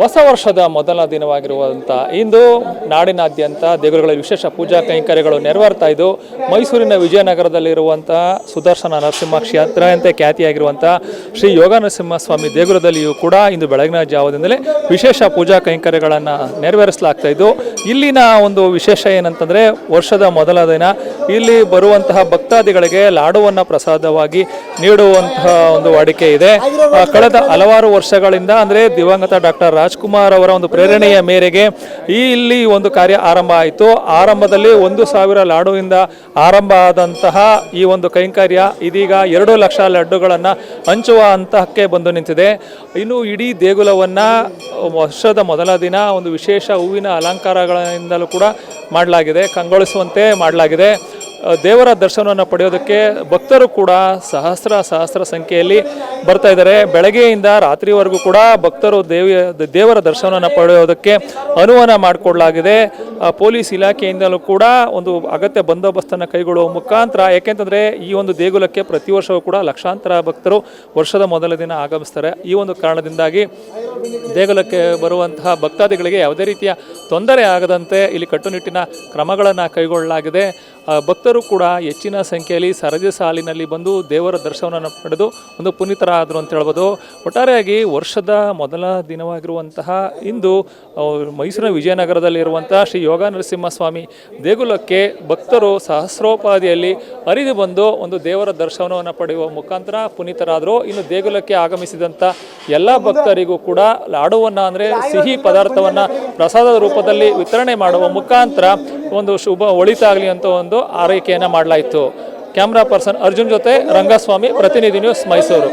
ಹೊಸ ವರ್ಷದ ಮೊದಲ ದಿನವಾಗಿರುವಂಥ ಇಂದು ನಾಡಿನಾದ್ಯಂತ ದೇಗುಲಗಳ ವಿಶೇಷ ಪೂಜಾ ಕೈಂಕರ್ಯಗಳು ನೆರವೇರ್ತಾ ಇದ್ದು, ಮೈಸೂರಿನ ವಿಜಯನಗರದಲ್ಲಿರುವಂಥ ಸುದರ್ಶನ ನರಸಿಂಹ ಕ್ಷೇತ್ರ ಅಂತ ಖ್ಯಾತಿಯಾಗಿರುವಂಥ ಶ್ರೀ ಯೋಗ ನರಸಿಂಹ ಸ್ವಾಮಿ ದೇಗುಲದಲ್ಲಿಯೂ ಕೂಡ ಇಂದು ಬೆಳಗಿನ ಜಾವದಿಂದಲೇ ವಿಶೇಷ ಪೂಜಾ ಕೈಂಕರ್ಯಗಳನ್ನು ನೆರವೇರಿಸಲಾಗ್ತಾ ಇದ್ದು ಇಲ್ಲಿನ ಒಂದು ವಿಶೇಷ ಏನಂತಂದರೆ ವರ್ಷದ ಮೊದಲ ದಿನ ಇಲ್ಲಿ ಬರುವಂತಹ ಭಕ್ತಾದಿಗಳಿಗೆ ಲಾಡುವನ್ನು ಪ್ರಸಾದವಾಗಿ ನೀಡುವಂತಹ ಒಂದು ವಾಡಿಕೆ ಇದೆ. ಕಳೆದ ಹಲವಾರು ವರ್ಷಗಳಿಂದ ಅಂದರೆ ದಿವಂಗತ ಡಾಕ್ಟರ್ ರಾಜ್ಕುಮಾರ್ ಅವರ ಒಂದು ಪ್ರೇರಣೆಯ ಮೇರೆಗೆ ಈ ಇಲ್ಲಿ ಒಂದು ಕಾರ್ಯ ಆರಂಭ ಆಯಿತು. ಆರಂಭದಲ್ಲಿ ಒಂದು ಸಾವಿರ ಲಾಡುವಿಂದ ಆರಂಭ ಆದಂತಹ ಈ ಒಂದು ಕೈಂಕರ್ಯ ಇದೀಗ ಎರಡು ಲಕ್ಷ ಲಡ್ಡುಗಳನ್ನು ಹಂಚುವ ಹಂತಕ್ಕೆ ಬಂದು ನಿಂತಿದೆ. ಇನ್ನು ಇಡೀ ದೇಗುಲವನ್ನು ವರ್ಷದ ಮೊದಲ ದಿನ ಒಂದು ವಿಶೇಷ ಹೂವಿನ ಅಲಂಕಾರಗಳಿಂದಲೂ ಕೂಡ ಮಾಡಲಾಗಿದೆ, ಕಂಗೊಳಿಸುವಂತೆ ಮಾಡಲಾಗಿದೆ. ದೇವರ ದರ್ಶನವನ್ನು ಪಡೆಯೋದಕ್ಕೆ ಭಕ್ತರು ಕೂಡ ಸಹಸ್ರ ಸಹಸ್ರ ಸಂಖ್ಯೆಯಲ್ಲಿ ಬರ್ತಾ ಇದ್ದಾರೆ. ಬೆಳಗ್ಗೆಯಿಂದ ರಾತ್ರಿವರೆಗೂ ಕೂಡ ಭಕ್ತರು ದೇವಿಯ, ದೇವರ ದರ್ಶನವನ್ನು ಪಡೆಯೋದಕ್ಕೆ ಅನುವಾನ ಮಾಡಿಕೊಡಲಾಗಿದೆ. ಪೊಲೀಸ್ ಇಲಾಖೆಯಿಂದಲೂ ಕೂಡ ಒಂದು ಅಗತ್ಯ ಬಂದೋಬಸ್ತನ್ನು ಕೈಗೊಳ್ಳುವ ಮುಖಾಂತರ ಏಕೆಂತಂದರೆ ಈ ಒಂದು ದೇಗುಲಕ್ಕೆ ಪ್ರತಿ ವರ್ಷವೂ ಕೂಡ ಲಕ್ಷಾಂತರ ಭಕ್ತರು ವರ್ಷದ ಮೊದಲ ದಿನ ಆಗಮಿಸ್ತಾರೆ. ಈ ಒಂದು ಕಾರಣದಿಂದಾಗಿ ದೇಗುಲಕ್ಕೆ ಬರುವಂತಹ ಭಕ್ತಾದಿಗಳಿಗೆ ಯಾವುದೇ ರೀತಿಯ ತೊಂದರೆ ಆಗದಂತೆ ಇಲ್ಲಿ ಕಟ್ಟುನಿಟ್ಟಿನ ಕ್ರಮಗಳನ್ನು ಕೈಗೊಳ್ಳಲಾಗಿದೆ. ಭಕ್ತರು ಕೂಡ ಹೆಚ್ಚಿನ ಸಂಖ್ಯೆಯಲ್ಲಿ ಸರದಿ ಸಾಲಿನಲ್ಲಿ ಬಂದು ದೇವರ ದರ್ಶನವನ್ನು ಪಡೆದು ಒಂದು ಪುನೀತರಾದರು ಅಂತ ಹೇಳ್ಬೋದು. ಒಟ್ಟಾರೆಯಾಗಿ ವರ್ಷದ ಮೊದಲ ದಿನವಾಗಿರುವಂತಹ ಇಂದು ಮೈಸೂರಿನ ವಿಜಯನಗರದಲ್ಲಿರುವಂತಹ ಶ್ರೀ ಯೋಗ ನರಸಿಂಹಸ್ವಾಮಿ ದೇಗುಲಕ್ಕೆ ಭಕ್ತರು ಸಹಸ್ರೋಪಾದಿಯಲ್ಲಿ ಹರಿದು ಬಂದು ಒಂದು ದೇವರ ದರ್ಶನವನ್ನು ಪಡೆಯುವ ಮುಖಾಂತರ ಪುನೀತರಾದರು. ಇನ್ನು ದೇಗುಲಕ್ಕೆ ಆಗಮಿಸಿದಂಥ ಎಲ್ಲ ಭಕ್ತರಿಗೂ ಕೂಡ ಲಾಡುವನ್ನು ಅಂದರೆ ಸಿಹಿ ಪದಾರ್ಥವನ್ನು ಪ್ರಸಾದದ ರೂಪದಲ್ಲಿ ವಿತರಣೆ ಮಾಡುವ ಮುಖಾಂತರ ಒಂದು ಶುಭ ಒಳಿತಾಗಲಿ ಅಂತ ಒಂದು ಆರೈಕೆಯನ್ನು ಮಾಡಲಾಯಿತು. ಕ್ಯಾಮ್ರಾ ಪರ್ಸನ್ ಅರ್ಜುನ್ ಜೊತೆ ರಂಗಸ್ವಾಮಿ, ಪ್ರತಿನಿಧಿ ನ್ಯೂಸ್ ಮೈಸೂರು.